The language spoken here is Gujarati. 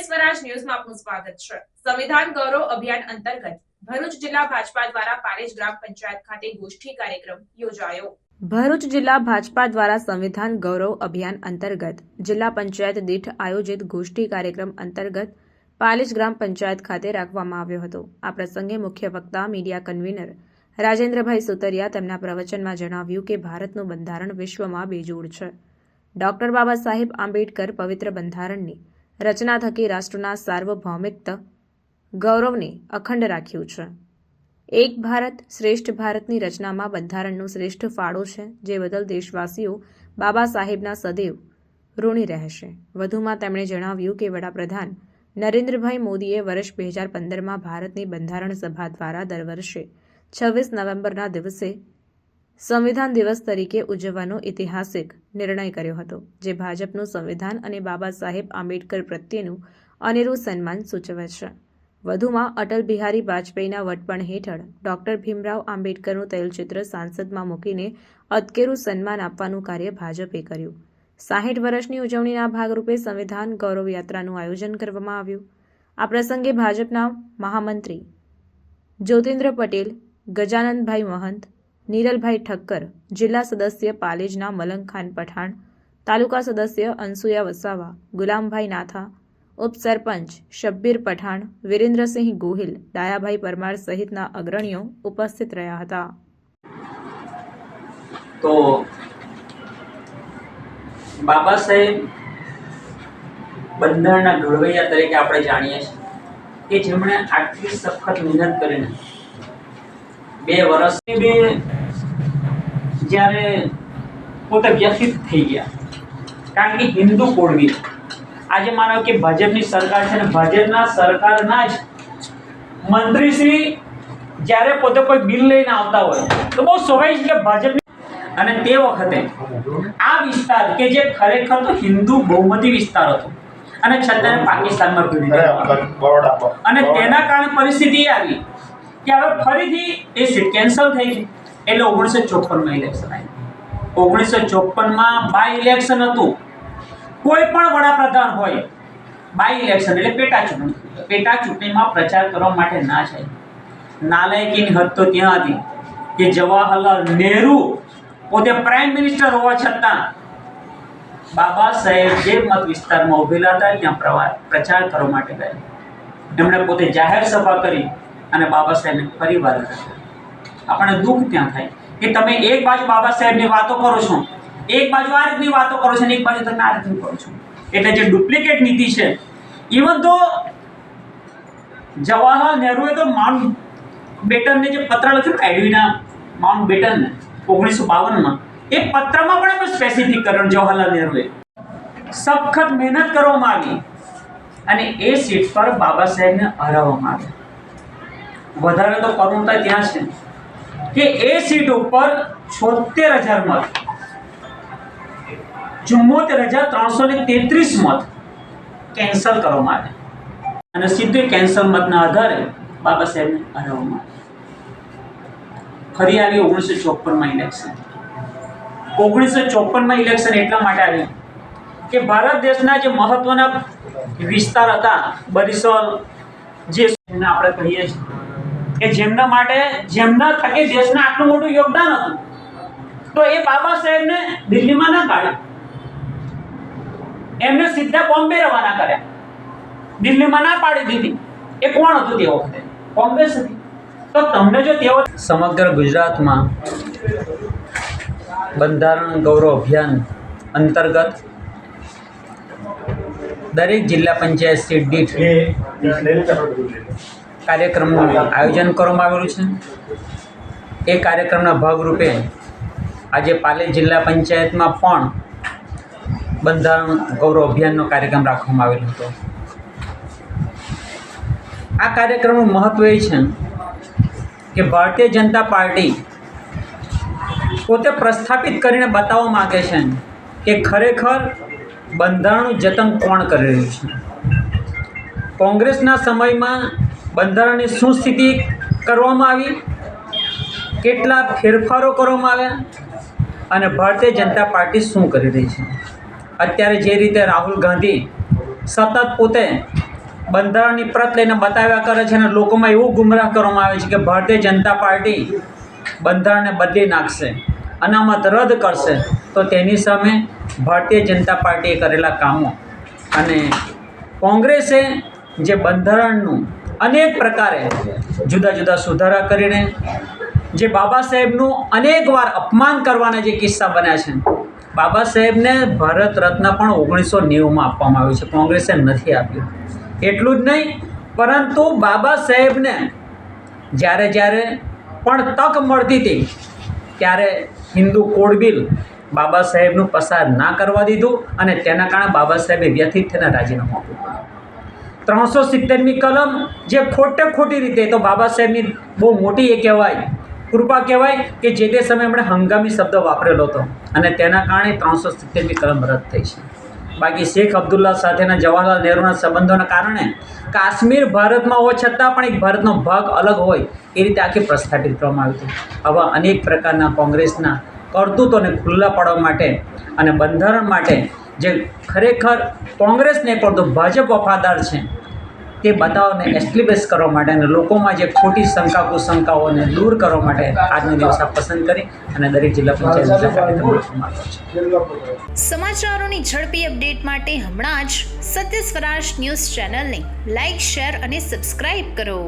સ્વરાજ ન્યૂઝમાં આપનું સ્વાગત છે. સંવિધાન ગૌરવ અભિયાન અંતર્ગત ભરૂચ જિલ્લા ભાજપા દ્વારા પારેજ ગ્રામ પંચાયત ખાતે ગોષ્ઠી કાર્યક્રમ યોજાયો. ભરૂચ જિલ્લા ભાજપા દ્વારા સંવિધાન ગૌરવ અભિયાન અંતર્ગત જિલ્લા પંચાયત દીઠ આયોજિત ગોષ્ઠી કાર્યક્રમ અંતર્ગત પાલેજ ગ્રામ પંચાયત ખાતે રાખવામાં આવ્યો હતો. આ પ્રસંગે મુખ્ય વક્તા, મીડિયા કન્વીનર રાજેન્દ્રભાઈ સુતરિયા તેમના પ્રવચનમાં જણાવ્યું કે ભારતનું બંધારણ વિશ્વમાં બેજોડ છે. ડોક્ટર બાબા સાહેબ આંબેડકર પવિત્ર બંધારણની રચના થકી રાષ્ટ્રના સાર્વભૌમિકત્વ ગૌરવને અખંડ રાખ્યું છે. એક ભારત શ્રેષ્ઠ ભારતની રચનામાં બંધારણનું શ્રેષ્ઠ ફાળો છે, જે બદલ દેશવાસીઓ બાબા સાહેબના સદૈવ ઋણી રહેશે. વધુમાં તેમણે જણાવ્યું કે વડાપ્રધાન નરેન્દ્રભાઈ મોદીએ વર્ષ બે હજાર પંદરમાં ભારતની બંધારણ સભા દ્વારા દર વર્ષે છવ્વીસ નવેમ્બરના દિવસે સંવિધાન દિવસ તરીકે ઉજવવાનો ઐતિહાસિક નિર્ણય કર્યો હતો, જે ભાજપનું સંવિધાન અને બાબા સાહેબ આંબેડકર પ્રત્યેનું અનેરું સન્માન સૂચવે છે. વધુમાં, અટલ બિહારી વાજપેયીના વડપણ હેઠળ ડોક્ટર ભીમરાવ આંબેડકરનું તૈલચિત્ર સાંસદમાં મૂકીને અતકેરું સન્માન આપવાનું કાર્ય ભાજપે કર્યું. સાહીઠ વર્ષની ઉજવણીના ભાગરૂપે સંવિધાન ગૌરવ યાત્રાનું આયોજન કરવામાં આવ્યું. આ પ્રસંગે ભાજપના મહામંત્રી જ્યોતિન્દ્ર પટેલ, ગજાનંદભાઈ મહંત નીરલભાઈ ઠક્કર, જિલ્લા સદસ્ય પાલેજના મલંગખાન પઠાણ, તાલુકા સદસ્ય અનસુયા વસાવા, ગુલામભાઈ નાથા, ઉપસરપંચ શબ્બીર પઠાણ, વિરેન્દ્રસિંહ ગોહિલ દાયાભાઈ પરમાર સહિતના અગ્રણીઓ ઉપસ્થિત રહ્યા હતા. તો બાબા સાહેબ, બંધારણના ઘડવૈયા તરીકે આપણે જાણીએ છીએ કે જેમણે આટલી સખત મહેનત કરીને બે વર્ષની બે જ્યારે પોતે વ્યથિત થઈ ગયા. કારણ કે હિન્દુ કોળવી. આજે માનો કે ભાજપની સરકાર છે ને ભાજપના સરકારના જ મંત્રીશ્રી જ્યારે પોતે કોઈ બિલ લઈને આવતા હોય તો બહુ સ્વાભાવિક છે કે ભાજપની અને તે વખતે આ વિસ્તાર કે જે ખરેખર તો હિન્દુ બહુમતી વિસ્તાર હતો અને છતાં પાકિસ્તાનમાં ભેળી અને તેના કારણે પરિસ્થિતિ આવી. કે હવે ફરીથી એ સીટ કેન્સલ થઈ ગઈ. એટલે ઓગણીસો ચોપનમાં ઇલેક્શન આવ્યું ઓગણીસો ચોપનમાં બાય ઇલેક્શન હતું. કોઈ પણ વડાપ્રધાન હોય બાય ઇલેક્શન એટલે પેટા ચૂંટણી. પેટા ચૂંટણીમાં પ્રચાર કરવા માટે ના છે નાલાયકીની હદ તો ત્યાં હતી કે જવાહરલાલ નહેરુ પોતે પ્રાઇમ મિનિસ્ટર હોવા છતાં બાબા સાહેબ જે મત વિસ્તારમાં ઉભેલા હતા, ત્યાં પ્રવા, પ્રચાર કરવા માટે ગયા એમણે પોતે જાહેર સભા કરી. અને બાબા સાહેબને ફરી વાર આપણને દુઃખ ત્યાં થાય કે તમે એક બાજુ બાબા સાહેબની વાતો કરો છો, એક બાજુ આ રીતની વાતો કરો છો અને એક બાજુ તમે આ રીતની કરો છો. એટલે જે ડુપ્લિકેટ નીતિ છે ઇવન તો જવાહરલાલ નહેરુએ તો માઉન્ટ બેટનને જે પત્ર લખ્યું એડવીના માઉન્ટ બેટનને ઓગણીસો બાવનમાં, એ પત્રમાં પણ એમનું સ્પેસિફિક કર્યું જવાહરલાલ નહેરુએ. સખત મહેનત કરવામાં આવી અને એ સીટ પર બાબા સાહેબને હરાવવામાં આવ્યા વધારે તો કરુણતા ત્યાં છે. કે એ સીટ ઉપર છોતેર હજાર મત. ચુમ્મોતેર હજાર ત્રણસો ને તેત્રીસ મત કેન્સલ કરવામાં આવ્યા અને સીધે કેન્સલ મતના આધારે બાબા સાહેબને હરાવવામાં આવ્યા ફરી આવી ઓગણીસો ચોપનમાં ઇલેક્શન ઓગણીસો ચોપનમાં ઇલેક્શન એટલા માટે આવ્યું કે ભારત દેશના જે મહત્વના વિસ્તાર હતા, બરિસોલ, જે આપણે કહીએ છીએ કે જેમના માટે, જેમના થકે દેશને આટલું મોટું યોગદાન હતું. તો એ બાબા સાહેબને દિલ્હીમાં ના કાઢ્યા. એમને સીધા બોમ્બે રવાના કર્યા. દિલ્હીમાં ના પાડી દીધી. એ કોણ હતું તે વખતે? કોંગ્રેસ હતી. તો તમને જો તેઓ સમગ્ર ગુજરાતમાં બંધારણ ગૌરવ અભિયાન અંતર્ગત દરેક જિલ્લા પંચાયત સીટ દીઠ કાર્યક્રમનું આયોજન કરવામાં આવેલું છે. એ કાર્યક્રમના ભાગરૂપે આજે પાલી જિલ્લા પંચાયતમાં પણ બંધારણ ગૌરવ અભિયાનનો કાર્યક્રમ રાખવામાં આવેલો હતો. આ કાર્યક્રમનું મહત્ત્વ એ છે કે ભારતીય જનતા પાર્ટી પોતે પ્રસ્થાપિત કરીને બતાવવા માગે છે કે ખરેખર બંધારણનું જતન કોણ કરી રહ્યું છે? કોંગ્રેસના સમયમાં બંધારણની શું સ્થિતિ કરવામાં આવી? કેટલા ફેરફારો કરવામાં આવ્યા? અને ભારતીય જનતા પાર્ટી શું કરી રહી છે? અત્યારે જે રીતે રાહુલ ગાંધી સતત પોતે બંધારણની પ્રત લઈને બતાવ્યા કરે છે અને લોકોમાં એવું ગુમરાહ કરવામાં આવે છે કે ભારતીય જનતા પાર્ટી બંધારણને બદલી નાખશે, અનામત રદ કરશે, તો તેની સામે ભારતીય જનતા પાર્ટીએ કરેલા કામો. અને કોંગ્રેસે જે બંધારણનું અનેક પ્રકારે જુદા જુદા સુધારા કરીને જે બાબા સાહેબનું અનેક વાર અપમાન કરવાના જે કિસ્સા બન્યા છે, બાબા સાહેબને ભારત રત્ન પણ ઓગણીસો નેવુંમાં આપવામાં આવ્યું છે, કોંગ્રેસે નથી આપ્યું. એટલું જ નહીં, પરંતુ બાબા સાહેબને જ્યારે જ્યારે પણ તક મળતી હતી, ત્યારે હિન્દુ કોડ બિલ બાબા સાહેબનું પસાર ના કરવા દીધું અને તેના કારણે બાબા સાહેબે વ્યથિત થઈને રાજીનામું આપ્યું. ત્રણસો સિત્તેરમી કલમ જે ખોટે ખોટી રીતે તો બાબા સાહેબની બહુ મોટી એ કહેવાય, કૃપા કહેવાય કે જે તે સમયે એમણે હંગામી શબ્દ વાપરેલો હતો અને તેના કારણે ત્રણસો સિત્તેરમી કલમ રદ થઈ છે. બાકી શેખ અબ્દુલ્લા સાથેના જવાહરલાલ નહેરુના સંબંધોના કારણે કાશ્મીર ભારતમાં હોવા છતાં પણ એક ભારતનો ભાગ અલગ હોય એ રીતે આખી પ્રસ્થાપિત કરવામાં આવી હતી. આવા અનેક પ્રકારના કોંગ્રેસના કરતૂતોને ખુલ્લા પાડવા માટે અને બંધારણ માટે જે ખરેખર કોંગ્રેસ નહીં પરંતુ ભાજપ વફાદાર છે, તે બતાવને એસ્ટિબ્લિશ કરવા માટે અને લોકોમાં જે ખોટી શંકા કુશંકાઓને દૂર કરવા માટે આજનો દિવસ આ પસંદ કરી અને દરેક જિલ્લા પંચાયત સમાચારોની ઝડપી અપડેટ માટે હમણાં જ સત્ય સ્વરાજ ન્યૂઝ ચેનલને લાઇક શેર અને સબસ્ક્રાઇબ કરો.